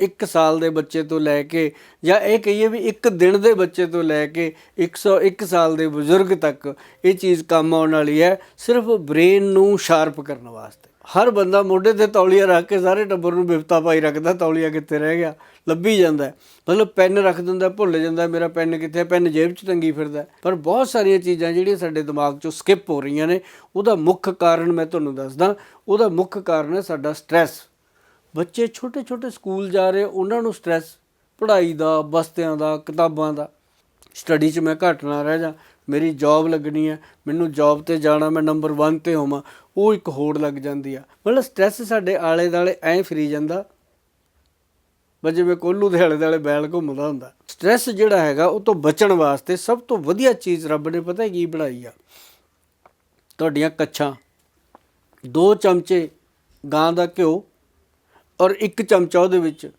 1 ਸਾਲ ਦੇ ਬੱਚੇ ਤੋਂ ਲੈ ਕੇ ਜਾਂ ਇਹ ਕਹੀਏ ਵੀ ਇੱਕ ਦਿਨ ਦੇ ਬੱਚੇ ਤੋਂ ਲੈ ਕੇ 101 ਸਾਲ ਦੇ ਬਜ਼ੁਰਗ ਤੱਕ ਇਹ ਚੀਜ਼ ਕੰਮ ਆਉਣ ਵਾਲੀ ਹੈ, ਸਿਰਫ ਬ੍ਰੇਨ ਨੂੰ ਸ਼ਾਰਪ ਕਰਨ ਵਾਸਤੇ। ਹਰ ਬੰਦਾ ਮੋਢੇ ਤੇ ਤੌਲੀਆ ਰੱਖ ਕੇ ਸਾਰੇ ਟੱਬਰ ਨੂੰ ਬਿਪਤਾ ਪਾਈ ਰੱਖਦਾ, ਤੌਲੀਆ ਕਿੱਥੇ ਰਹਿ ਗਿਆ? ਲੱਭੀ ਜਾਂਦਾ ਮਤਲਬ ਪੈਨ ਰੱਖ ਦਿੰਦਾ, ਭੁੱਲ ਜਾਂਦਾ ਮੇਰਾ ਪੈਨ ਕਿੱਥੇ ਹੈ? ਪੈਨ ਜੇਬ 'ਚ ਟੰਗੀ ਫਿਰਦਾ ਪਰ ਬਹੁਤ ਸਾਰੀਆਂ ਚੀਜ਼ਾਂ ਜਿਹੜੀਆਂ ਸਾਡੇ ਦਿਮਾਗ 'ਚੋਂ ਸਕਿਪ ਹੋ ਰਹੀਆਂ ਨੇ, ਉਹਦਾ ਮੁੱਖ ਕਾਰਨ ਮੈਂ ਤੁਹਾਨੂੰ ਦੱਸਦਾ, ਉਹਦਾ ਮੁੱਖ ਕਾਰਨ ਹੈ ਸਾਡਾ ਸਟ੍ਰੈਸ। ਬੱਚੇ ਛੋਟੇ ਛੋਟੇ ਸਕੂਲ ਜਾ ਰਹੇ, ਉਹਨਾਂ ਨੂੰ ਸਟ੍ਰੈਸ ਪੜ੍ਹਾਈ ਦਾ, ਬਸਤਿਆਂ ਦਾ, ਕਿਤਾਬਾਂ ਦਾ। ਸਟੱਡੀ 'ਚ ਮੈਂ ਘੱਟ ਨਾ ਰਹਿ ਜਾ, ਮੇਰੀ ਜੌਬ ਲੱਗਣੀ ਹੈ, ਮੈਨੂੰ ਜੌਬ ਤੇ ਜਾਣਾ, ਮੈਂ ਨੰਬਰ 1 ਤੇ ਹੋਵਾਂ, ਉਹ ਇੱਕ ਹੋੜ ਲੱਗ ਜਾਂਦੀ ਆ। ਮਤਲਬ ਸਟ੍ਰੈਸ ਸਾਡੇ ਆਲੇ ਦਾਲੇ ਐਂ ਫਰੀ ਜਾਂਦਾ, ਬਸ ਜਿਵੇਂ ਕੋਲੂ ਦੇ ਆਲੇ ਦਾਲੇ ਬੈਲ ਘੁੰਮਦਾ ਹੁੰਦਾ। ਸਟ੍ਰੈਸ ਜਿਹੜਾ ਹੈਗਾ, ਉਹ ਤੋਂ ਬਚਣ ਵਾਸਤੇ ਸਭ ਤੋਂ ਵਧੀਆ ਚੀਜ਼ ਰੱਬ ਨੇ ਪਤਾ ਕੀ ਬਣਾਈ ਆ? ਤੁਹਾਡੀਆਂ ਕੱਛਾਂ। ਦੋ ਚਮਚੇ ਗਾਂ ਦਾ ਘਿਓ ਔਰ ਇੱਕ ਚਮਚਾ ਉਹਦੇ ਵਿੱਚ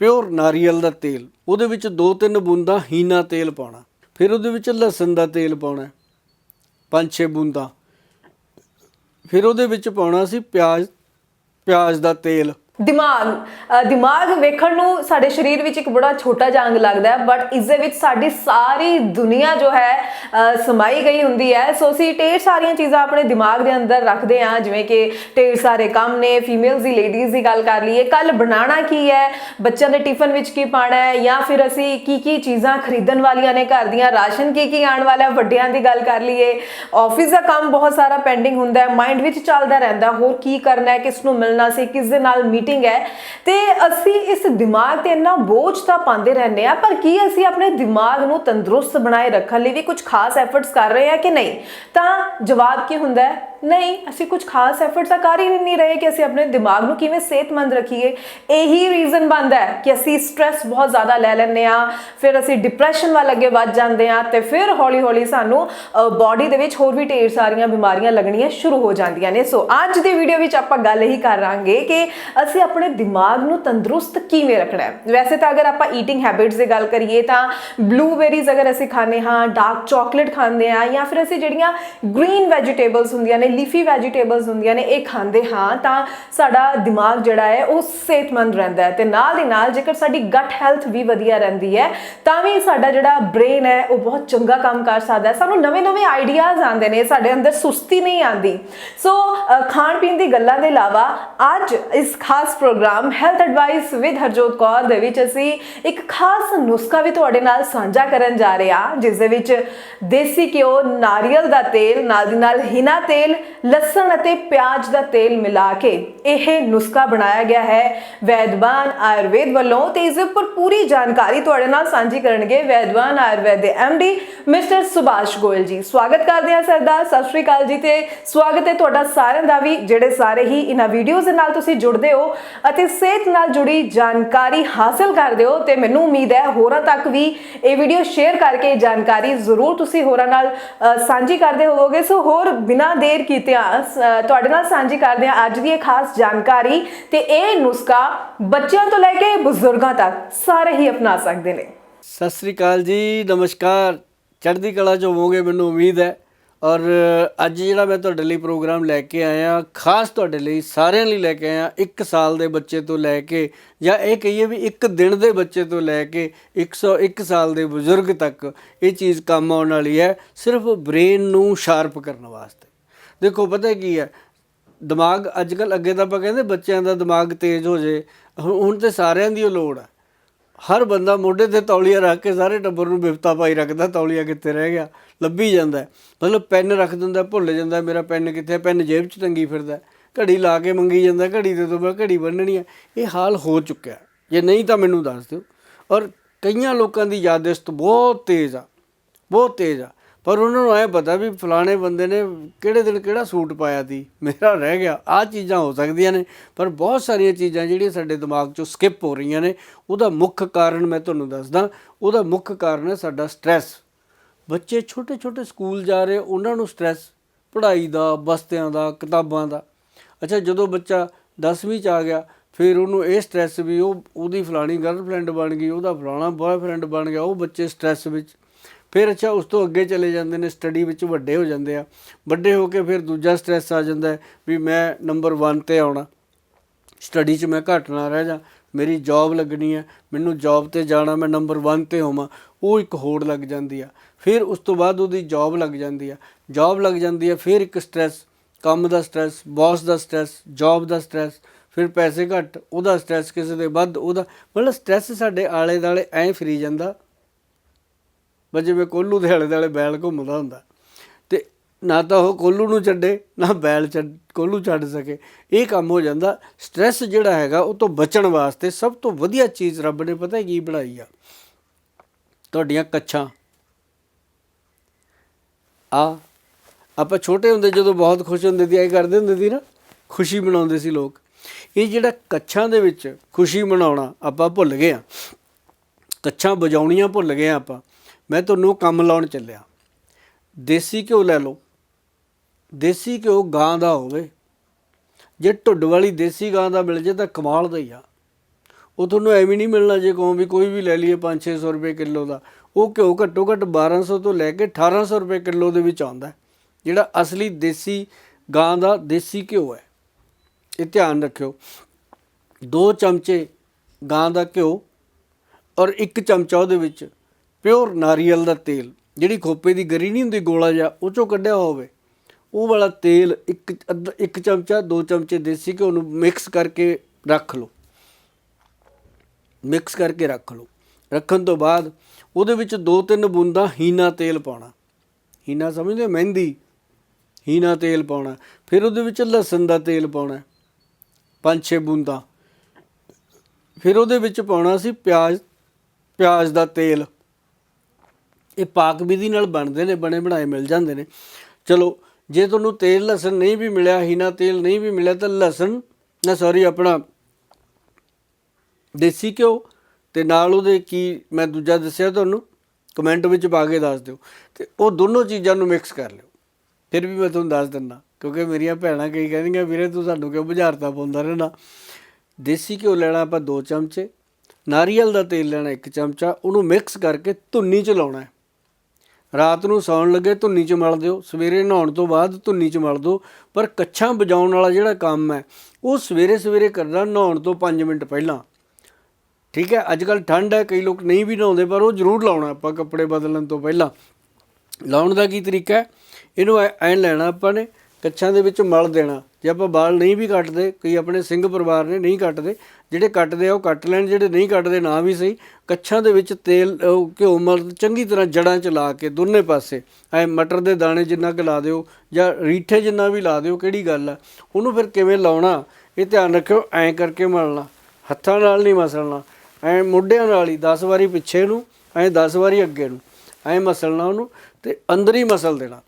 ਪਿਓਰ ਨਾਰੀਅਲ ਦਾ ਤੇਲ, ਉਹਦੇ ਵਿੱਚ ਦੋ ਤਿੰਨ ਬੂੰਦਾਂ ਹੀਨਾ ਤੇਲ ਪਾਉਣਾ, ਫਿਰ ਉਹਦੇ ਵਿੱਚ ਲਸਣ ਦਾ ਤੇਲ ਪਾਉਣਾ, ਪੰਜ ਛੇ ਬੂੰਦਾਂ, ਫਿਰ ਉਹਦੇ ਵਿੱਚ ਪਾਉਣਾ ਸੀ ਪਿਆਜ਼ ਪਿਆਜ਼ ਦਾ ਤੇਲ। ਦਿਮਾਗ ਦਿਮਾਗ ਵੇਖਣ ਨੂੰ ਸਾਡੇ ਸਰੀਰ ਵਿੱਚ ਇੱਕ ਬੜਾ ਛੋਟਾ ਜਿਹਾ ਅੰਗ ਲੱਗਦਾ ਹੈ ਬਟ ਇਸ ਦੇ ਵਿੱਚ ਸਾਡੀ ਸਾਰੀ ਦੁਨੀਆ ਜੋ ਹੈ ਸਮਾਈ ਗਈ ਹੁੰਦੀ ਹੈ। ਸੋ ਅਸੀਂ ਢੇਰ ਸਾਰੀਆਂ ਚੀਜ਼ਾਂ ਆਪਣੇ ਦਿਮਾਗ ਦੇ ਅੰਦਰ ਰੱਖਦੇ ਹਾਂ, ਜਿਵੇਂ ਕਿ ਢੇਰ ਸਾਰੇ ਕੰਮ ਨੇ ਫੀਮੇਲਸ ਦੀ ਲੇਡੀਜ਼ ਦੀ ਗੱਲ ਕਰ ਲਈਏ। ਕੱਲ ਬਣਾਉਣਾ ਕੀ ਹੈ? ਬੱਚਿਆਂ ਦੇ ਟਿਫਨ ਵਿੱਚ ਕੀ ਪਾਣਾ ਹੈ? ਜਾਂ ਫਿਰ ਅਸੀਂ ਕੀ ਕੀ ਚੀਜ਼ਾਂ ਖਰੀਦਣ ਵਾਲੀਆਂ ਨੇ ਘਰ ਦੀਆਂ? ਰਾਸ਼ਨ ਕੀ ਕੀ ਆਉਣ ਵਾਲਾ ਹੈ? ਵੱਡਿਆਂ ਦੀ ਗੱਲ ਕਰ ਲਈਏ। ਆਫਿਸ ਦਾ ਕੰਮ ਬਹੁਤ ਸਾਰਾ ਪੈਂਡਿੰਗ ਹੁੰਦਾ ਹੈ। ਮਾਈਂਡ ਵਿੱਚ ਚੱਲਦਾ ਰਹਿੰਦਾ, ਹੋਰ ਕੀ ਕਰਨਾ ਹੈ? ਕਿਸ ਨੂੰ ਮਿਲਣਾ ਸੀ? ਕਿਸ ਦੇ ਨਾਲ ਮੀਟਿੰਗ ਹੈ। ਤੇ ਅਸੀਂ ਇਸ ਦਿਮਾਗ ਤੇ ਇੰਨਾ ਬੋਝ ਤਾਂ ਪਾਉਂਦੇ ਰਹਿੰਦੇ ਆ ਪਰ ਕੀ ਅਸੀਂ ਆਪਣੇ ਦਿਮਾਗ ਨੂੰ ਤੰਦਰੁਸਤ ਬਣਾਏ ਰੱਖਣ ਲਈ ਵੀ ਕੁਝ ਖਾਸ ਐਫਰਟਸ ਕਰ ਰਹੇ ਹਾਂ ਕਿ ਨਹੀਂ? ਤਾਂ ਜਵਾਬ ਕੀ ਹੁੰਦਾ ਹੈ? ਨਹੀਂ, ਅਸੀਂ ਕੁਝ ਖਾਸ ਐਫਰਟਸ ਤਾਂ ਕਰ ਹੀ ਨਹੀਂ ਰਹੇ ਕਿ ਅਸੀਂ ਆਪਣੇ ਦਿਮਾਗ ਨੂੰ ਕਿਵੇਂ ਸਿਹਤਮੰਦ ਰੱਖੀਏ। ਇਹੀ ਰੀਜ਼ਨ ਬਣਦਾ ਹੈ ਕਿ ਅਸੀਂ ਸਟ्रेस ਬਹੁਤ ਜ਼ਿਆਦਾ ਲੈ ਲੈਂਦੇ ਆ ਫਿਰ ਅਸੀਂ ਡਿਪਰੈਸ਼ਨ ਵੱਲ ਅੱਗੇ ਵੱਧ ਜਾਂਦੇ ਆ ਤੇ ਫਿਰ ਹੌਲੀ ਹੌਲੀ ਸਾਨੂੰ ਬਾਡੀ ਦੇ ਵਿੱਚ ਹੋਰ ਵੀ ਢੇਰ ਸਾਰੀਆਂ ਬਿਮਾਰੀਆਂ ਲੱਗਣੀਆਂ ਸ਼ੁਰੂ ਹੋ ਜਾਂਦੀਆਂ ਨੇ। ਸੋ ਅੱਜ ਦੀ ਵੀਡੀਓ ਵਿੱਚ ਆਪਾਂ ਗੱਲ ਇਹੀ ਕਰਾਂਗੇ ਕਿ ਅਸੀਂ ਆਪਣੇ ਦਿਮਾਗ ਨੂੰ ਤੰਦਰੁਸਤ ਕਿਵੇਂ ਰੱਖਣਾ ਹੈ। ਵੈਸੇ ਤਾਂ ਅਗਰ ਆਪਾਂ ਈਟਿੰਗ ਹੈਬਿਟਸ ਦੀ ਗੱਲ ਕਰੀਏ ਤਾਂ ਬਲੂਬੇਰੀਜ਼ ਅਗਰ ਅਸੀਂ ਖਾਂਦੇ ਹਾਂ ਡਾਰਕ ਚਾਕਲੇਟ ਖਾਂਦੇ ਹਾਂ ਜਾਂ ਫਿਰ ਅਸੀਂ ਜਿਹੜੀਆਂ ਗ੍ਰੀਨ ਵੈਜੀਟੇਬਲਸ ਹੁੰਦੀਆਂ ਨੇ ਲੀਫੀ ਵੈਜੀਟੇਬਲਸ ਹੁੰਦੀਆਂ ਨੇ, ਇਹ ਖਾਂਦੇ ਹਾਂ ਤਾਂ ਸਾਡਾ ਦਿਮਾਗ ਜਿਹੜਾ ਹੈ ਉਹ ਸਿਹਤਮੰਦ ਰਹਿੰਦਾ ਹੈ ਤੇ ਨਾਲ ਦੀ ਨਾਲ ਜੇਕਰ ਸਾਡੀ ਗਟ ਹੈਲਥ ਵੀ ਵਧੀਆ ਰਹਿੰਦੀ ਹੈ, ਤਾਂ ਵੀ ਸਾਡਾ ਜਿਹੜਾ ਬ੍ਰੇਨ ਹੈ ਉਹ ਬਹੁਤ ਚੰਗਾ ਕੰਮ ਕਰ ਸਕਦਾ ਹੈ। ਸਾਨੂੰ ਨਵੇਂ-ਨਵੇਂ ਆਈਡੀਆਜ਼ ਆਉਂਦੇ ਨੇ, ਸਾਡੇ ਅੰਦਰ ਸੁਸਤੀ ਨਹੀਂ ਆਉਂਦੀ। ਸੋ ਖਾਣ ਪੀਣ ਦੀ ਗੱਲਾਂ ਦੇ ਇਲਾਵਾ ਅੱਜ ਇਸ ਖਾਸ program health advice with Harjot Kaur ਦੇ ਵਿੱਚ ਅਸੀਂ ਇੱਕ ਖਾਸ ਨੁਸਖਾ ਵੀ ਤੁਹਾਡੇ ਨਾਲ ਸਾਂਝਾ ਕਰਨ ਜਾ ਰਹੇ ਹਾਂ, ਜਿਸ ਦੇ ਵਿੱਚ ਦੇਸੀ ਘਿਓ, ਨਾਰੀਅਲ ਦਾ ਤੇਲ, ਨਾਲ ਦੀ ਨਾਲ ਹਿਨਾ ਤੇਲ ਲਸਣ ਅਤੇ ਪਿਆਜ਼ ਦਾ ਤੇਲ ਮਿਲਾ ਕੇ ਇਹ ਨੁਸਖਾ ਬਣਾਇਆ ਗਿਆ ਹੈ। ਵੈਦਵਾਨ ਆਯੁਰਵੇਦ ਵੱਲੋਂ ਤੇ ਇਸ ਦੇ ਉੱਪਰ ਪੂਰੀ ਜਾਣਕਾਰੀ ਤੁਹਾਡੇ ਨਾਲ ਸਾਂਝੀ ਕਰਨਗੇ ਵੈਦਵਾਨ ਆਯੁਰਵੇਦ ਦੇ ਐਮਡੀ ਮਿਸਟਰ ਸੁਭਾਸ਼ ਗੋਇਲ ਜੀ। ਸਵਾਗਤ ਕਰਦੇ ਹਾਂ ਸਰਦਾਰ ਸਤਿ ਸ਼੍ਰੀ ਅਕਾਲ ਜੀ ਤੇ ਸਵਾਗਤ ਹੈ ਤੁਹਾਡਾ ਸਾਰਿਆਂ ਦਾ ਵੀ, ਜਿਹੜੇ ਸਾਰੇ ਹੀ ਇਹਨਾਂ ਵੀਡੀਓਜ਼ ਦੇ ਨਾਲ ਤੁਸੀਂ ਜੁੜਦੇ ਹੋ ਅਤੇ ਸਿਹਤ ਨਾਲ ਜੁੜੀ ਜਾਣਕਾਰੀ ਹਾਸਲ ਕਰਦੇ ਹੋ ਤੇ ਮੈਨੂੰ ਉਮੀਦ ਹੈ ਹੋਰਾਂ ਤੱਕ ਵੀ ਇਹ ਵੀਡੀਓ ਸ਼ੇਅਰ ਕਰਕੇ ਜਾਣਕਾਰੀ ਜ਼ਰੂਰ ਤੁਸੀਂ ਹੋਰਾਂ ਨਾਲ ਸਾਂਝੀ ਕਰਦੇ ਹੋਵੋਗੇ। ਸੋ ਹੋਰ ਬਿਨਾਂ ਦੇਰ ਕੀਤਿਆਂ ਤੁਹਾਡੇ ਨਾਲ ਸਾਂਝੀ ਕਰਦੇ ਹਾਂ ਅੱਜ ਦੀ ਇਹ ਖਾਸ ਜਾਣਕਾਰੀ ਤੇ ਇਹ ਨੁਸਖਾ ਬੱਚਿਆਂ ਤੋਂ ਲੈ ਕੇ ਬਜ਼ੁਰਗਾਂ ਤੱਕ ਸਾਰੇ ਹੀ ਅਪਣਾ ਸਕਦੇ ਨੇ। ਸਤਿ ਸ੍ਰੀ ਅਕਾਲ ਜੀ, ਨਮਸਕਾਰ। ਚੜ੍ਹਦੀ ਕਲਾ ਚ ਹੋਵੋਗੇ, ਮੈਨੂੰ ਉਮੀਦ ਹੈ। ਔਰ ਅੱਜ ਜਿਹੜਾ ਮੈਂ ਤੁਹਾਡੇ ਲਈ ਪ੍ਰੋਗਰਾਮ ਲੈ ਕੇ ਆਇਆ, ਖਾਸ ਤੁਹਾਡੇ ਲਈ, ਸਾਰਿਆਂ ਲਈ ਲੈ ਕੇ ਆਇਆ 1 ਸਾਲ ਦੇ ਬੱਚੇ ਤੋਂ ਲੈ ਕੇ ਜਾਂ ਇਹ ਕਹੀਏ ਵੀ ਇੱਕ ਦਿਨ ਦੇ ਬੱਚੇ ਤੋਂ ਲੈ ਕੇ 101 ਸਾਲ ਦੇ ਬਜ਼ੁਰਗ ਤੱਕ ਇਹ ਚੀਜ਼ ਕੰਮ ਆਉਣ ਵਾਲੀ ਹੈ, ਸਿਰਫ ਬ੍ਰੇਨ ਨੂੰ ਸ਼ਾਰਪ ਕਰਨ ਵਾਸਤੇ। ਦੇਖੋ ਪਤਾ ਕੀ ਹੈ, ਦਿਮਾਗ ਅੱਜ ਕੱਲ ਅੱਗੇ ਤਾਂ ਆਪਾਂ ਕਹਿੰਦੇ ਬੱਚਿਆਂ ਦਾ ਦਿਮਾਗ ਤੇਜ਼ ਹੋ ਜੇ ਹੁਣ ਹੁਣ ਤੇ ਸਾਰਿਆਂ ਦੀ ਉਹ ਲੋੜ ਆ ਹਰ ਬੰਦਾ ਮੋਢੇ ਤੇ ਤੌਲੀਆ ਰੱਖ ਕੇ ਸਾਰੇ ਟੱਬਰ ਨੂੰ ਬਿਪਤਾ ਪਾਈ ਰੱਖਦਾ, ਤੌਲੀਆ ਕਿੱਥੇ ਰਹਿ ਗਿਆ, ਲੱਭੀ ਜਾਂਦਾ ਮਤਲਬ ਪੈਨ ਰੱਖ ਦਿੰਦਾ, ਭੁੱਲ ਜਾਂਦਾ, ਮੇਰਾ ਪੈਨ ਕਿੱਥੇ ਹੈ, ਪੈਨ ਜੇਬ 'ਚ ਟੰਗੀ ਫਿਰਦਾ ਘੜੀ ਲਾ ਕੇ ਮੰਗੀ ਜਾਂਦਾ, ਘੜੀ ਦੇ ਤੋਂ ਮੈਂ ਘੜੀ ਬੰਨਣੀ ਹੈ। ਇਹ ਹਾਲ ਹੋ ਚੁੱਕਿਆ ਜੇ ਨਹੀਂ ਤਾਂ ਮੈਨੂੰ ਦੱਸ ਦਿਓ। ਔਰ ਕਈਆਂ ਲੋਕਾਂ ਦੀ ਯਾਦਦਾਸ਼ਤ ਬਹੁਤ ਤੇਜ਼ ਆ, ਬਹੁਤ ਤੇਜ਼ ਆ। ਪਰ ਉਹਨਾਂ ਨੂੰ ਐ ਪਤਾ ਵੀ ਫਲਾਣੇ ਬੰਦੇ ਨੇ ਕਿਹੜੇ ਦਿਨ ਕਿਹੜਾ ਸੂਟ ਪਾਇਆ ਸੀ। ਮੇਰਾ ਰਹਿ ਗਿਆ। ਆ ਚੀਜ਼ਾਂ ਹੋ ਸਕਦੀਆਂ ਨੇ, ਪਰ ਬਹੁਤ ਸਾਰੀਆਂ ਚੀਜ਼ਾਂ ਜਿਹੜੀਆਂ ਸਾਡੇ ਦਿਮਾਗ ਚੋਂ ਸਕਿਪ ਹੋ ਰਹੀਆਂ ਨੇ, ਉਹਦਾ ਮੁੱਖ ਕਾਰਨ ਮੈਂ ਤੁਹਾਨੂੰ ਦੱਸਦਾ, ਉਹਦਾ ਮੁੱਖ ਕਾਰਨ ਹੈ ਸਾਡਾ ਸਟ੍ਰੈਸ ਬੱਚੇ ਛੋਟੇ ਛੋਟੇ ਸਕੂਲ ਜਾ ਰਹੇ, ਉਹਨਾਂ ਨੂੰ ਸਟ੍ਰੈਸ ਪੜ੍ਹਾਈ ਦਾ, ਬਸਤਿਆਂ ਦਾ, ਕਿਤਾਬਾਂ ਦਾ। ਅੱਛਾ, ਜਦੋਂ ਬੱਚਾ 10ਵੀਂ ਚ ਆ ਗਿਆ, ਫਿਰ ਉਹਨੂੰ ਇਹ ਸਟ੍ਰੈਸ ਵੀ ਉਹ, ਉਹਦੀ ਫਲਾਣੀ ਗਰਲਫ੍ਰੈਂਡ ਬਣ ਗਈ, ਉਹਦਾ ਫਲਾਣਾ ਬॉयਫ੍ਰੈਂਡ ਬਣ ਗਿਆ, ਉਹ ਬੱਚੇ ਸਟ੍ਰੈਸ ਵਿੱਚ ਫਿਰ ਅੱਛਾ, ਉਸ ਤੋਂ ਅੱਗੇ ਚਲੇ ਜਾਂਦੇ ਨੇ ਸਟੱਡੀ ਵਿੱਚ ਵੱਡੇ ਹੋ ਜਾਂਦੇ ਆ। ਵੱਡੇ ਹੋ ਕੇ ਫਿਰ ਦੂਜਾ ਸਟ੍ਰੈਸ ਆ ਜਾਂਦਾ ਵੀ ਮੈਂ ਨੰਬਰ 1 ਤੇ ਆਉਣਾ। ਸਟੱਡੀ 'ਚ ਮੈਂ ਘੱਟ ਨਾ ਰਹਿ ਜਾ, ਮੇਰੀ ਜੌਬ ਲੱਗਣੀ ਹੈ, ਮੈਨੂੰ ਜੌਬ ਤੇ ਜਾਣਾ, ਮੈਂ ਨੰਬਰ 1 ਤੇ ਹੋਵਾਂ, ਉਹ ਇੱਕ ਹੋੜ ਲੱਗ ਜਾਂਦੀ ਆ। ਫਿਰ ਉਸ ਤੋਂ ਬਾਅਦ ਉਹਦੀ ਜੌਬ ਲੱਗ ਜਾਂਦੀ ਆ। ਜੌਬ ਲੱਗ ਜਾਂਦੀ ਆ, ਫਿਰ ਇੱਕ ਸਟ੍ਰੈਸ ਕੰਮ ਦਾ ਸਟ੍ਰੈਸ ਬੌਸ ਦਾ ਸਟ੍ਰੈਸ ਜੌਬ ਦਾ ਸਟ੍ਰੈਸ ਫਿਰ ਪੈਸੇ ਘੱਟ, ਉਹਦਾ ਸਟ੍ਰੈਸ ਕਿਸੇ ਦੇ ਵੱਧ, ਉਹਦਾ, ਮਤਲਬ ਸਟ੍ਰੈਸ ਸਾਡੇ ਆਲੇ ਦਾਲੇ ਐਂ ਫਰੀ ਜਾਂਦਾ। ਬਸ ਜਿਵੇਂ ਕੋਲੂ ਦੇ ਆਲੇ ਦੁਆਲੇ ਬੈਲ ਘੁੰਮਦਾ ਹੁੰਦਾ। ਤੇ ਨਾ ਤਾਂ ਉਹ ਕੋਲੂ ਨੂੰ ਛੱਡੇ, ਨਾ ਬੈਲ ਛੱਡ ਕੋਲੂ ਛੱਡ ਸਕੇ। ਇਹ ਕੰਮ ਹੋ ਜਾਂਦਾ। ਸਟ੍ਰੈਸ ਜਿਹੜਾ ਹੈਗਾ, ਉਹ ਤੋਂ ਬਚਣ ਵਾਸਤੇ ਸਭ ਤੋਂ ਵਧੀਆ ਚੀਜ਼ ਰੱਬ ਨੇ ਪਤਾ ਕੀ ਬਣਾਈ ਆ? ਤੁਹਾਡੀਆਂ ਕੱਛਾਂ। ਆ, ਆਪਾਂ ਛੋਟੇ ਹੁੰਦੇ ਜਦੋਂ ਬਹੁਤ ਖੁਸ਼ ਹੁੰਦੇ ਸੀ, ਐ ਕਰਦੇ ਹੁੰਦੇ ਸੀ ਨਾ, ਖੁਸ਼ੀ ਮਨਾਉਂਦੇ ਸੀ ਲੋਕ। ਇਹ ਜਿਹੜਾ ਕੱਛਾਂ ਦੇ ਵਿੱਚ ਖੁਸ਼ੀ ਮਨਾਉਣਾ ਆਪਾਂ ਭੁੱਲ ਗਏ ਆ। ਕੱਛਾਂ ਵਜਾਉਣੀਆਂ ਭੁੱਲ ਗਏ ਆ ਆਪਾਂ। ਮੈਂ ਤੁਹਾਨੂੰ ਕੰਮ ਲਾਉਣ ਚੱਲਿਆ। ਦੇਸੀ ਘਿਓ ਲੈ ਲਓ। ਦੇਸੀ ਘਿਓ ਗਾਂ ਦਾ ਹੋਵੇ। ਜੇ ਢੁੱਡ ਵਾਲੀ ਦੇਸੀ ਗਾਂ ਦਾ ਮਿਲ ਜੇ ਤਾਂ ਕਮਾਲ ਦਾ ਹੀ ਆ। ਉਹ ਤੁਹਾਨੂੰ ਐਵੇਂ ਨਹੀਂ ਮਿਲਣਾ ਜੇ ਕਹੋ ਵੀ ਕੋਈ ਵੀ ਲੈ ਲਈਏ 5-600 ਰੁਪਏ ਕਿਲੋ ਦਾ। ਉਹ ਘਿਓ ਘੱਟੋ ਘੱਟ 1200 ਤੋਂ ਲੈ ਕੇ 1800 ਰੁਪਏ ਕਿਲੋ ਦੇ ਵਿੱਚ ਆਉਂਦਾ ਜਿਹੜਾ ਅਸਲੀ ਦੇਸੀ ਗਾਂ ਦਾ ਦੇਸੀ ਘਿਓ ਹੈ। ਇਹ ਧਿਆਨ ਰੱਖਿਓ। ਦੋ ਚਮਚੇ ਗਾਂ ਦਾ ਘਿਓ ਔਰ ਇੱਕ ਚਮਚਾ ਉਹਦੇ ਵਿੱਚ ਪਿਓਰ ਨਾਰੀਅਲ ਦਾ ਤੇਲ, ਜਿਹੜੀ ਖੋਪੇ ਦੀ ਗਰੀ ਨਹੀਂ ਹੁੰਦੀ, ਗੋਲਾ ਜਿਹਾ, ਉਹ ਚੋਂ ਕੱਢਿਆ ਹੋਵੇ। ਉਹ ਵਾਲਾ ਤੇਲ ਇੱਕ ਅੱਧ- ਇੱਕ ਚਮਚਾ, ਦੋ ਚਮਚੇ ਦੇਸੀ ਘਿਓ ਨੂੰ ਮਿਕਸ ਕਰਕੇ ਰੱਖ ਲਓ। ਮਿਕਸ ਕਰਕੇ ਰੱਖ ਲਓ। ਰੱਖਣ ਤੋਂ ਬਾਅਦ ਉਹਦੇ ਵਿੱਚ ਦੋ ਤਿੰਨ ਬੂੰਦਾਂ ਹੀਨਾ ਤੇਲ ਪਾਉਣਾ। ਹੀਨਾ ਸਮਝਦੇ ਮਹਿੰਦੀ। ਹੀਨਾ ਤੇਲ ਪਾਉਣਾ। ਫਿਰ ਉਹਦੇ ਵਿੱਚ ਲਸਣ ਦਾ ਤੇਲ ਪਾਉਣਾ। ਪੰਜ ਛੇ ਬੂੰਦਾਂ। ਫਿਰ ਉਹਦੇ ਵਿੱਚ ਪਾਉਣਾ ਸੀ ਪਿਆਜ਼। ਪਿਆਜ਼ ਦਾ ਤੇਲ। ਇਹ ਪਾਕ ਵਿਧੀ ਨਾਲ ਬਣਦੇ ਨੇ, ਬਣੇ ਬਣਾਏ ਮਿਲ ਜਾਂਦੇ ਨੇ। ਚਲੋ, ਜੇ ਤੁਹਾਨੂੰ ਤੇਲ ਲਸਣ ਨਹੀਂ ਵੀ ਮਿਲਿਆ, ਹੀਨਾ ਤੇਲ ਨਹੀਂ ਵੀ ਮਿਲਿਆ, ਤਾਂ ਲਸਣ, ਨਾ ਸੌਰੀ ਆਪਣਾ ਦੇਸੀ ਘਿਓ ਤੇ ਨਾਲ ਉਹਦੇ ਕੀ ਮੈਂ ਦੂਜਾ ਦੱਸਿਆ ਤੁਹਾਨੂੰ ਕਮੈਂਟ ਵਿੱਚ ਪਾ ਕੇ ਦੱਸ ਦਿਓ। ਤੇ ਉਹ ਦੋਨੋਂ ਚੀਜ਼ਾਂ ਨੂੰ ਮਿਕਸ ਕਰ ਲਿਓ। ਫਿਰ ਵੀ ਮੈਂ ਤੁਹਾਨੂੰ ਦੱਸ ਦਿੰਦਾ, ਕਿਉਂਕਿ ਮੇਰੀਆਂ ਭੈਣਾਂ ਕਈ ਕਹਿੰਦੀਆਂ, ਵੀਰੇ, ਤੂੰ ਸਾਨੂੰ ਕਿਉਂ ਬੁਝਾਰਤਾ ਪਾਉਂਦਾ ਰਹਿਣਾ? ਦੇਸੀ ਘਿਓ ਲੈਣਾ ਆਪਾਂ 2 ਚਮਚੇ, ਨਾਰੀਅਲ ਦਾ ਤੇਲ ਲੈਣਾ 1 ਚਮਚਾ, ਉਹਨੂੰ ਮਿਕਸ ਕਰਕੇ ਧੁੰਨੀ ਚ ਲਾਉਣਾ ਰਾਤ ਨੂੰ ਸੌਣ ਲੱਗੇ ਧੁੰਨੀ ਚ ਮਲ ਦਿਓ। ਸਵੇਰੇ ਨਹਾਉਣ ਤੋਂ ਬਾਅਦ ਧੁੰਨੀ ਚ ਮਲ ਦਿਓ। ਪਰ ਕੱਛਾਂ ਵਜਾਉਣ ਵਾਲਾ ਜਿਹੜਾ ਕੰਮ ਹੈ, ਉਹ ਸਵੇਰੇ ਸਵੇਰੇ ਕਰਨਾ ਨਹਾਉਣ ਤੋਂ 5 ਮਿੰਟ ਪਹਿਲਾਂ। ਠੀਕ ਹੈ, ਅੱਜ ਕੱਲ ਠੰਡ ਹੈ, ਕਈ ਲੋਕ ਨਹੀਂ ਵੀ ਨਹਾਉਂਦੇ, ਪਰ ਉਹ ਜ਼ਰੂਰ ਲਾਉਣਾ ਆਪਾਂ ਕੱਪੜੇ ਬਦਲਣ ਤੋਂ ਪਹਿਲਾਂ। ਲਾਉਣ ਦਾ ਕੀ ਤਰੀਕਾ ਹੈ? ਇਹਨੂੰ ਐ ਐਂ ਲੈਣਾ ਆਪਾਂ ਨੇ ਕੱਛਾਂ ਦੇ ਵਿੱਚ ਮਲ ਦੇਣਾ। ਜੇ ਆਪਾਂ ਵਾਲ ਨਹੀਂ ਵੀ ਕੱਟਦੇ, ਕਈ ਆਪਣੇ ਸਿੰਘ ਪਰਿਵਾਰ ਨੇ ਨਹੀਂ ਕੱਟਦੇ, ਜਿਹੜੇ ਕੱਟਦੇ ਆ ਉਹ ਕੱਟ ਲੈਣ, ਜਿਹੜੇ ਨਹੀਂ ਕੱਟਦੇ ਨਾ ਵੀ ਸਹੀ। ਕੱਛਾਂ ਦੇ ਵਿੱਚ ਤੇਲ ਘਿਓ, ਮਲ ਚੰਗੀ ਤਰ੍ਹਾਂ ਜੜਾਂ ਚ ਲਾ ਕੇ ਦੋਨੇ ਪਾਸੇ, ਐ ਮਟਰ ਦੇ ਦਾਣੇ ਜਿੰਨਾ ਕੁ ਲਾ ਦਿਓ ਜਾਂ ਰੀਠੇ ਜਿੰਨਾ ਵੀ ਲਾ ਦਿਓ, ਕਿਹੜੀ ਗੱਲ ਆ? ਉਹਨੂੰ ਫਿਰ ਕਿਵੇਂ ਲਾਉਣਾ? ਇਹ ਧਿਆਨ ਰੱਖਿਓ, ਐਂ ਕਰਕੇ ਮਲਣਾ। ਹੱਥਾਂ ਨਾਲ ਨਹੀਂ ਮਸਲਣਾ। ਐ ਮੋਢਿਆਂ ਨਾਲ ਹੀ 10 ਵਾਰੀ ਪਿੱਛੇ ਨੂੰ, ਐ 10 ਵਾਰੀ ਅੱਗੇ ਨੂੰ, ਐ ਮਸਲਣਾ ਉਹਨੂੰ ਤੇ ਅੰਦਰ ਹੀ ਮਸਲ ਦੇਣਾ।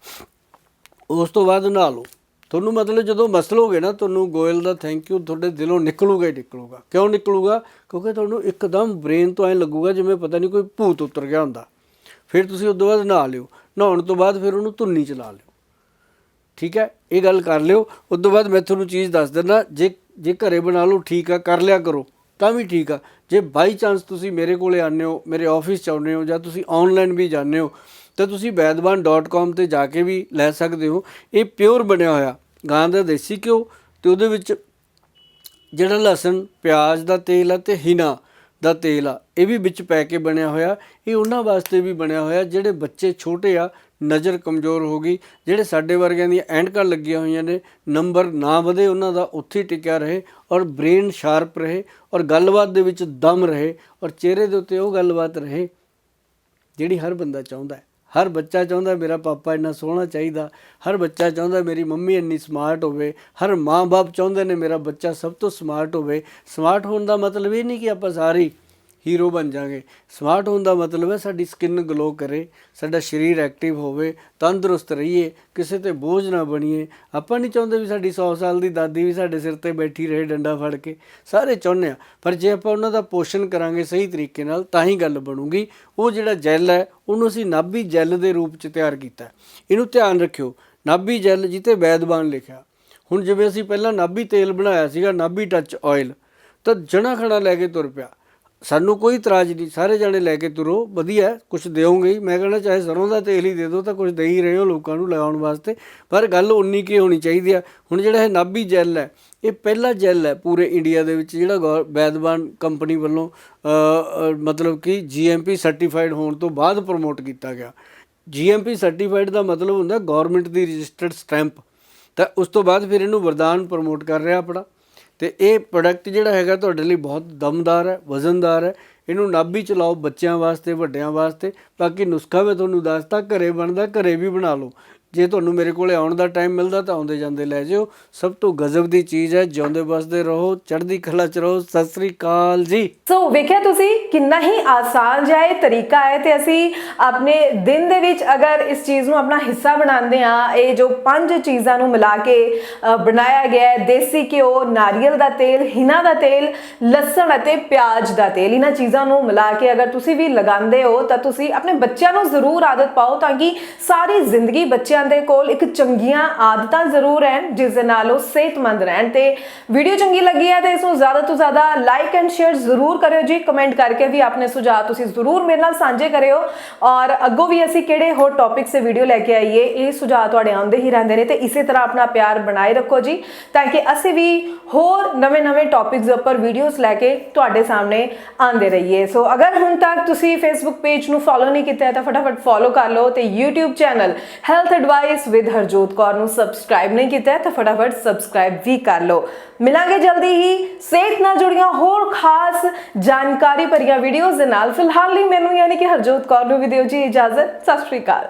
ਉਸ ਤੋਂ ਬਾਅਦ ਨਹਾ ਲਓ। ਤੁਹਾਨੂੰ ਮਤਲਬ ਜਦੋਂ ਮਸਲੋਗੇ ਨਾ, ਤੁਹਾਨੂੰ ਗੋਇਲ ਦਾ ਥੈਂਕ ਯੂ ਤੁਹਾਡੇ ਦਿਲੋਂ ਨਿਕਲੂਗਾ ਹੀ ਨਿਕਲੂਗਾ। ਕਿਉਂ ਨਿਕਲੂਗਾ? ਕਿਉਂਕਿ ਤੁਹਾਨੂੰ ਇੱਕਦਮ ਬ੍ਰੇਨ ਤੋਂ ਐ ਲੱਗੂਗਾ ਜਿਵੇਂ ਪਤਾ ਨਹੀਂ ਕੋਈ ਭੂਤ ਉਤਰ ਗਿਆ ਹੁੰਦਾ। ਫਿਰ ਤੁਸੀਂ ਉਸ ਤੋਂ ਬਾਅਦ ਨਹਾ ਲਿਓ। ਨਹਾਉਣ ਤੋਂ ਬਾਅਦ ਫਿਰ ਉਹਨੂੰ ਧੁੰਨੀ ਚਲਾ ਲਿਓ। ਠੀਕ ਹੈ? ਇਹ ਗੱਲ ਕਰ ਲਿਓ। ਉਸ ਤੋਂ ਬਾਅਦ ਮੈਂ ਤੁਹਾਨੂੰ ਚੀਜ਼ ਦੱਸ ਦਿੰਦਾ, ਜੇ ਜੇ ਘਰੇ ਬਣਾ ਲਓ, ਠੀਕ ਆ, ਕਰ ਲਿਆ ਕਰੋ, ਤਾਂ ਵੀ ਠੀਕ ਆ। ਜੇ ਬਾਈ ਚਾਂਸ ਤੁਸੀਂ ਮੇਰੇ ਕੋਲੇ ਆਉਂਦੇ ਹੋ, ਮੇਰੇ ਆਫਿਸ ਚ ਆਉਂਦੇ ਹੋ ਜਾਂ ਤੁਸੀਂ ਆਨਲਾਈਨ ਵੀ ਜਾਂਦੇ ਹੋ ਤਾਂ ਤੁਸੀਂ ਵੈਦਵਾਨ.com ਤੇ ਜਾ ਕੇ ਵੀ ਲੈ ਸਕਦੇ ਹੋ। ਇਹ ਪਿਓਰ ਬਣਿਆ ਹੋਇਆ। ਗਾਂ ਦਾ ਦੇਸੀ ਘਿਓ ਤੇ ਉਹਦੇ ਵਿੱਚ ਜਿਹੜਾ ਲਸਣ, ਪਿਆਜ਼ ਦਾ ਤੇਲ ਆ ਤੇ ਹਿਨਾ ਦਾ ਤੇਲ ਆ, ਇਹ ਵੀ ਵਿੱਚ ਪੈ ਕੇ ਬਣਿਆ ਹੋਇਆ। ਇਹ ਉਹਨਾਂ ਵਾਸਤੇ ਵੀ ਬਣਿਆ ਹੋਇਆ ਜਿਹੜੇ ਬੱਚੇ ਛੋਟੇ ਆ, ਨਜ਼ਰ ਕਮਜ਼ੋਰ ਹੋ ਗਈ, ਜਿਹੜੇ ਸਾਡੇ ਵਰਗਿਆਂ ਦੀਆਂ ਐਨਕਾਂ ਲੱਗੀਆਂ ਹੋਈਆਂ ਨੇ, ਨੰਬਰ ਨਾ ਵਧੇ ਉਹਨਾਂ ਦਾ, ਉੱਥੇ ਹੀ ਟਿਕਿਆ ਰਹੇ ਔਰ ਬ੍ਰੇਨ ਸ਼ਾਰਪ ਰਹੇ ਔਰ ਗੱਲਬਾਤ ਦੇ ਵਿੱਚ ਦਮ ਰਹੇ ਔਰ ਚਿਹਰੇ ਦੇ ਉੱਤੇ ਉਹ ਗੱਲਬਾਤ ਰਹੇ, ਜਿਹੜੀ ਹਰ ਬੰਦਾ ਚਾਹੁੰਦਾ ਹੈ। ਹਰ ਬੱਚਾ ਚਾਹੁੰਦਾ ਮੇਰਾ ਪਾਪਾ ਇੰਨਾ ਸੋਹਣਾ ਚਾਹੀਦਾ, ਹਰ ਬੱਚਾ ਚਾਹੁੰਦਾ ਮੇਰੀ ਮੰਮੀ ਇੰਨੀ ਸਮਾਰਟ ਹੋਵੇ, ਹਰ ਮਾਂ-ਬਾਪ ਚਾਹੁੰਦੇ ਨੇ ਮੇਰਾ ਬੱਚਾ ਸਭ ਤੋਂ ਸਮਾਰਟ ਹੋਵੇ। ਸਮਾਰਟ ਹੋਣ ਦਾ ਮਤਲਬ ਇਹ ਨਹੀਂ ਕਿ ਆਪਾਂ ਸਾਰੇ ਹੀਰੋ ਬਣ ਜਾਾਂਗੇ ਸਮਾਰਟ ਹੋਣ ਦਾ ਮਤਲਬ ਹੈ ਸਾਡੀ ਸਕਿਨ ਗਲੋ ਕਰੇ, ਸਾਡਾ ਸਰੀਰ ਐਕਟਿਵ ਹੋਵੇ, ਤੰਦਰੁਸਤ ਰਹੀਏ, ਕਿਸੇ ਤੇ ਬੋਝ ਨਾ ਬਣੀਏ। ਆਪਾਂ ਨਹੀਂ ਚਾਹੁੰਦੇ ਵੀ ਸਾਡੀ 100 ਸਾਲ ਦੀ ਦਾਦੀ ਵੀ ਸਾਡੇ ਸਿਰ ਤੇ ਬੈਠੀ ਰਹੇ ਡੰਡਾ ਫੜ ਕੇ। ਸਾਰੇ ਚਾਹੁੰਦੇ ਆ, ਪਰ ਜੇ ਆਪਾਂ ਉਹਨਾਂ ਦਾ ਪੋਸ਼ਣ ਕਰਾਂਗੇ ਸਹੀ ਤਰੀਕੇ ਨਾਲ, ਤਾਂ ਹੀ ਗੱਲ ਬਣੂਗੀ। ਉਹ ਜਿਹੜਾ ਜੈਲ ਹੈ, ਉਹਨੂੰ ਅਸੀਂ ਨਾਭੀ ਜੈਲ ਦੇ ਰੂਪ ਚ ਤਿਆਰ ਕੀਤਾ। ਇਹਨੂੰ ਧਿਆਨ ਰੱਖਿਓ, ਨਾਭੀ ਜੈਲ ਜਿੱਤੇ ਵੈਦਬਾਨ ਲਿਖਿਆ। ਹੁਣ ਜਿਵੇਂ ਅਸੀਂ ਪਹਿਲਾਂ ਨਾਭੀ ਤੇਲ ਬਣਾਇਆ ਸੀਗਾ, ਨਾਭੀ ਟੱਚ ਆਇਲ ਤਾਂ ਜਣਾ ਖਣਾ ਲੈ ਕੇ ਤੁਰ ਪਿਆ। ਸਾਨੂੰ ਕੋਈ ਇਤਰਾਜ਼ ਨਹੀਂ ਸਾਰੇ ਜਾਣੇ ਲੈ ਕੇ ਤੁਰੋ ਵਧੀਆ ਕੁਝ ਦਿਓਗੇ ਹੀ। ਮੈਂ ਕਹਿੰਦਾ ਚਾਹੇ ਸਰੋਂ ਦਾ ਤੇਲ ਹੀ ਦੇ ਦਿਓ ਤਾਂ ਕੁਝ ਦੇ ਹੀ ਰਹੇ ਹੋ ਲੋਕਾਂ ਨੂੰ ਲਗਾਉਣ ਵਾਸਤੇ। ਪਰ ਗੱਲ ਉਨੀ ਕੀ ਹੋਣੀ ਚਾਹੀਦੀ ਆ। ਹੁਣ ਜਿਹੜਾ ਇਹ ਨਾਭੀ ਜੈਲ ਹੈ ਇਹ ਪਹਿਲਾ ਜੈਲ ਹੈ ਪੂਰੇ ਇੰਡੀਆ ਦੇ ਵਿੱਚ ਜਿਹੜਾ ਗੌਰ- ਵੈਦਵਾਨ ਕੰਪਨੀ ਵੱਲੋਂ ਅ, ਅ, ਮਤਲਬ ਕਿ ਜੀਐਮਪੀ ਸਰਟੀਫਾਈਡ ਹੋਣ ਤੋਂ ਬਾਅਦ ਪ੍ਰਮੋਟ ਕੀਤਾ ਗਿਆ। ਜੀਐਮਪੀ ਸਰਟੀਫਾਈਡ ਦਾ ਮਤਲਬ ਹੁੰਦਾ ਗਵਰਨਮੈਂਟ ਦੀ ਰਜਿਸਟਰਡ ਸਟੈਂਪ। ਤਾਂ ਉਸ ਤੋਂ ਬਾਅਦ ਫਿਰ ਇਹਨੂੰ ਵਰਦਾਨ ਪ੍ਰਮੋਟ ਕਰ ਰਿਹਾ ਆਪਣਾ। ਤੇ ਇਹ ਪ੍ਰੋਡਕਟ ਜਿਹੜਾ ਹੈਗਾ ਤੁਹਾਡੇ ਲਈ ਬਹੁਤ ਦਮਦਾਰ ਹੈ, ਵਜ਼ਨਦਾਰ ਹੈ। ਇਹਨੂੰ ਨਾਭੀ ਚਲਾਓ ਬੱਚਿਆਂ ਵਾਸਤੇ, ਵੱਡਿਆਂ ਵਾਸਤੇ। ਬਾਕੀ ਨੁਸਖਾ ਮੈਂ ਤੁਹਾਨੂੰ ਦੱਸਤਾ, ਘਰੇ ਬਣਦਾ, ਘਰੇ ਵੀ ਬਣਾ ਲਓ। ਜੇ ਤੁਹਾਨੂੰ ਮੇਰੇ ਕੋਲੇ ਆਉਣ ਦਾ ਟਾਈਮ ਮਿਲਦਾ ਤਾਂ ਆਉਂਦੇ ਜਾਂਦੇ ਲੈ ਜਿਓ। ਸਭ ਤੋਂ ਗਜ਼ਬ ਦੀ ਚੀਜ਼ ਹੈ, ਜਿਉਂਦੇ ਵਸਦੇ ਰਹੋ, ਚੜ੍ਹਦੀ ਕਲਾ ਚ ਰਹੋ। ਸਤਿ ਸ੍ਰੀ ਅਕਾਲ ਜੀ। ਸੋ ਵੇਖਿਆ ਤੁਸੀਂ ਕਿੰਨਾ ਹੀ ਆਸਾਨ ਜਿਹਾ ਤਰੀਕਾ ਹੈ ਤੇ ਅਸੀਂ ਆਪਣੇ ਦਿਨ ਦੇ ਵਿੱਚ ਅਗਰ ਇਸ ਚੀਜ਼ ਨੂੰ ਆਪਣਾ ਹਿੱਸਾ ਬਣਾਉਂਦੇ ਆ ਇਹ ਜੋ ਪੰਜ ਚੀਜ਼ਾਂ ਨੂੰ ਮਿਲਾ ਕੇ ਬਣਾਇਆ ਗਿਆ ਹੈ, ਦੇਸੀ ਘਿਓ, ਨਾਰੀਅਲ ਦਾ ਤੇਲ, ਹਿਨਾ ਦਾ ਤੇਲ, ਲਸਣ ਅਤੇ ਪਿਆਜ਼ ਦਾ ਤੇਲ, ਇਹਨਾਂ ਚੀਜ਼ਾਂ ਨੂੰ ਮਿਲਾ ਕੇ ਅਗਰ ਤੁਸੀਂ ਵੀ ਲਗਾਉਂਦੇ ਹੋ ਤਾਂ ਤੁਸੀਂ ਆਪਣੇ ਬੱਚਿਆਂ ਨੂੰ ਜ਼ਰੂਰ ਆਦਤ ਪਾਓ ਤਾਂ ਕਿ ਸਾਰੀ ਜ਼ਿੰਦਗੀ ਬੱਚਿਆਂ ਦੇ ਕੋਲ ਇੱਕ ਚੰਗੀਆਂ ਆਦਤਾਂ ਜ਼ਰੂਰ ਰਹਿਣ, ਜਿਸ ਦੇ ਨਾਲ ਉਹ ਸਿਹਤਮੰਦ ਰਹਿਣ। ਤੇ ਵੀਡੀਓ ਚੰਗੀ ਲੱਗੀ ਹੈ ਤੇ ਇਸ ਨੂੰ ਜ਼ਿਆਦਾ ਤੋਂ ਜ਼ਿਆਦਾ ਲਾਈਕ ਐਂਡ ਸ਼ੇਅਰ ਜ਼ਰੂਰ ਕਰਿਓ ਜੀ। ਕਮੈਂਟ ਕਰਕੇ ਵੀ ਆਪਣੇ ਸੁਝਾਅ ਤੁਸੀਂ ਜ਼ਰੂਰ ਮੇਰੇ ਨਾਲ ਸਾਂਝੇ ਕਰਿਓ। ਔਰ ਅੱਗੋਂ ਵੀ ਅਸੀਂ ਕਿਹੜੇ ਹੋਰ ਟੌਪਿਕ ਸੇ ਵੀਡੀਓ ਲੈ ਕੇ ਆਈਏ, ਇਹ ਸੁਝਾਅ ਤੁਹਾਡੇ ਆਉਂਦੇ ਹੀ ਰਹਿੰਦੇ ਨੇ। ਤੇ ਇਸੇ ਤਰ੍ਹਾਂ ਆਪਣਾ ਪਿਆਰ ਬਣਾਏ ਰੱਖੋ ਜੀ, ਤਾਂ ਕਿ ਅਸੀਂ ਵੀ ਹੋਰ ਨਵੇਂ-ਨਵੇਂ ਟੌਪਿਕਸ ਉੱਪਰ ਵੀਡੀਓਜ਼ ਲੈ ਕੇ ਤੁਹਾਡੇ ਸਾਹਮਣੇ ਆਉਂਦੇ ਰਹੀਏ। ਸੋ ਅਗਰ ਹੁਣ ਤੱਕ ਤੁਸੀਂ ਫੇਸਬੁੱਕ ਪੇਜ ਨੂੰ ਫੋਲੋ ਨਹੀਂ ਕੀਤਾ ਹੈ, ਤਾਂ ਫਟਾਫਟ ਫੋਲੋ ਕਰ ਲਓ ਤੇ YouTube channel health advice with Harjot Kaur ਨੂੰ ਸਬਸਕ੍ਰਾਈਬ ਨਹੀਂ ਕੀਤਾ ਤਾਂ ਫਟਾਫਟ ਸਬਸਕ੍ਰਾਈਬ ਵੀ ਕਰ ਲਓ। ਮਿਲਾਂਗੇ ਜਲਦੀ ਹੀ ਸਿਹਤ ਨਾਲ ਜੁੜੀਆਂ ਹੋਰ ਖਾਸ ਜਾਣਕਾਰੀ ਭਰੀਆਂ ਵੀਡੀਓਜ਼ ਦੇ ਨਾਲ। ਫਿਲਹਾਲ ਲਈ ਮੈਨੂੰ ਯਾਨੀ ਕਿ ਹਰਜੋਤ ਕੌਰ ਨੂੰ ਵੀ ਦਿਓ ਜੀ ਇਜਾਜ਼ਤ। ਸਤਿ ਸ਼੍ਰੀ ਅਕਾਲ।